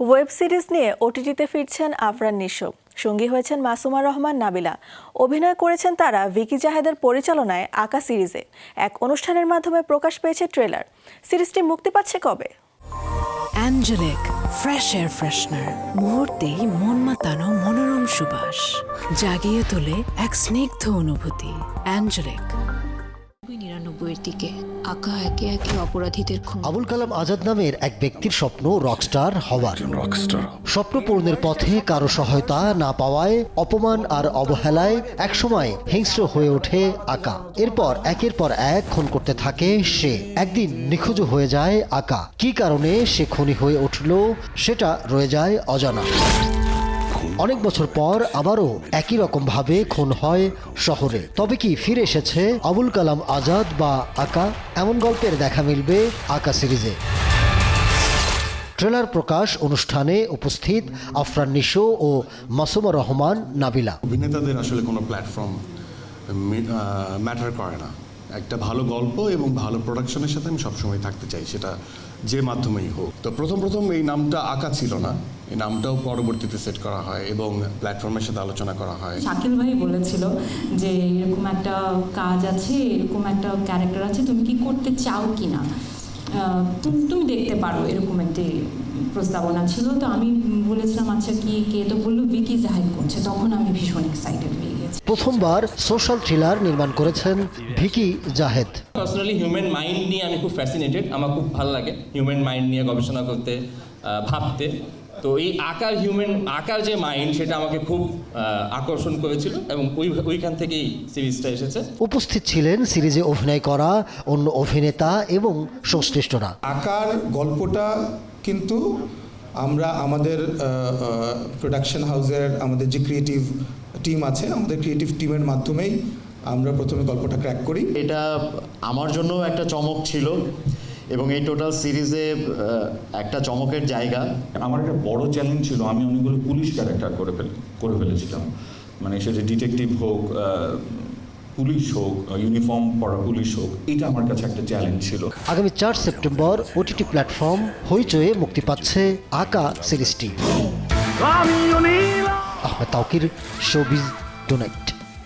Web series নিয়ে ওটিটিতে ফিরছেন আফরান নিশো। সঙ্গী হয়েছেন মাসুমা রহমান, নাবিলা। অভিনয় করেছেন তারা ভিকি জাহেদের পরিচালনায় আঁকা সিরিজে। এক অনুষ্ঠানের মাধ্যমে প্রকাশ পেয়েছে ট্রেলার। সিরিজটি মুক্তি পাচ্ছে কবে? Angelic, fresh air freshener. মুহূর্তেই মন মাতানো মনোরম সুবাস। জাগিয়ে তোলে এক স্নিগ্ধ অনুভূতি। অ্যাঞ্জেলিক। নিরানব্বইয়ের দিকে। আঁকা একে একে অপরাধীদের খুন। আবুল কালাম আজাদ নামের এক ব্যক্তির স্বপ্ন রকস্টার হওয়ার। রকস্টার। স্বপ্ন পূরণের পথে কারও সহায়তা না পাওয়ায় অপমান আর অবহেলায় একসময় হিংস্র হয়ে ওঠে আকা। এরপর একের পর এক খুন করতে থাকে সে। একদিন নিখোঁজ হয়ে যায় আকা। কি কারণে সে খুনি হয়ে উঠল সেটা রয়ে যায় অজানা। অনেক বছর পর আবারও একই রকম ভাবে খুন হয় শহরে। তবে কি ফিরে এসেছে আবুল কালাম আজাদ বা আকা? এমন গল্পের দেখা মিলবে আকা সিরিজে। ট্রেলার প্রকাশ অনুষ্ঠানে উপস্থিত আফরান নিশো ও মাসুমা রহমান নাবিলা। অভিনেতাদের আসলে কোনো প্ল্যাটফর্ম ম্যাটার করে না। একটা ভালো গল্প এবং ভালো প্রোডাকশনের সাথে আমি সবসময় থাকতে চাই সেটা যে মাধ্যমেই হোক। তো প্রথম প্রথম এই নামটা আঁকা ছিল না। এই নামটাও পরবর্তীতে সেট করা হয় এবং প্ল্যাটফর্মের সাথে আলোচনা করা হয়। শাকিল ভাই বলেছিল যে এরকম একটা কাজ আছে এরকম একটা ক্যারেক্টার আছে তুমি কি করতে চাও কি না আহ, তুমি তুমি দেখতে পারো এরকম একটি প্রস্তাবনা ছিল। তো আমি বলেছিলাম আচ্ছা কি কে? তো বলল ভিকি জাহিদ করছে। তখন আমি ভীষণ এক্সাইটেড হয়ে গেছি। প্রথমবার সোশ্যাল থ্রিলার নির্মাণ করেছেন Vicky Zahed. Personally human mind নিয়ে আমি খুব ফ্যাসিনেটেড আমার খুব ভালো লাগে হিউম্যান মাইন্ড নিয়ে গবেষণা করতে আহ, ভাবতে। তো এই আকার হিউম্যান আকার যে মাইন্ড সেটা আমাকে খুব আকর্ষণ করেছিল এবং ওই ওইখান থেকেই সিরিজটা এসেছে। উপস্থিত ছিলেন সিরিজে অভিনয় করা অন্য অভিনেতা এবং সংশ্লিষ্টরা। আকার গল্পটা কিন্তু আমরা আমাদের প্রোডাকশন হাউসের আমাদের যে ক্রিয়েটিভ টিম আছে আমাদের ক্রিয়েটিভ টিমের মাধ্যমেই আমরা প্রথমে গল্পটা ক্র্যাক করি। এটা আমার জন্য একটা চমক ছিল। এবং এই টোটাল সিরিজে একটা চমকের জায়গা। আমার একটা বড় চ্যালেঞ্জ ছিল আমি অনেকগুলো পুলিশ ক্যারেক্টার করে ফেল করে ফেলেছিলাম। মানে সেটা ডিটেকটিভ হোক পুলিশ হোক ইউনিফর্ম পরা পুলিশ হোক এটা আমার কাছে একটা চ্যালেঞ্জ ছিল। আগামী চার সেপ্টেম্বর ওটিটি প্ল্যাটফর্ম হইচয়ে মুক্তি পাচ্ছে আকা সিরিজটি। Ahmed Tauquir showbiz tonight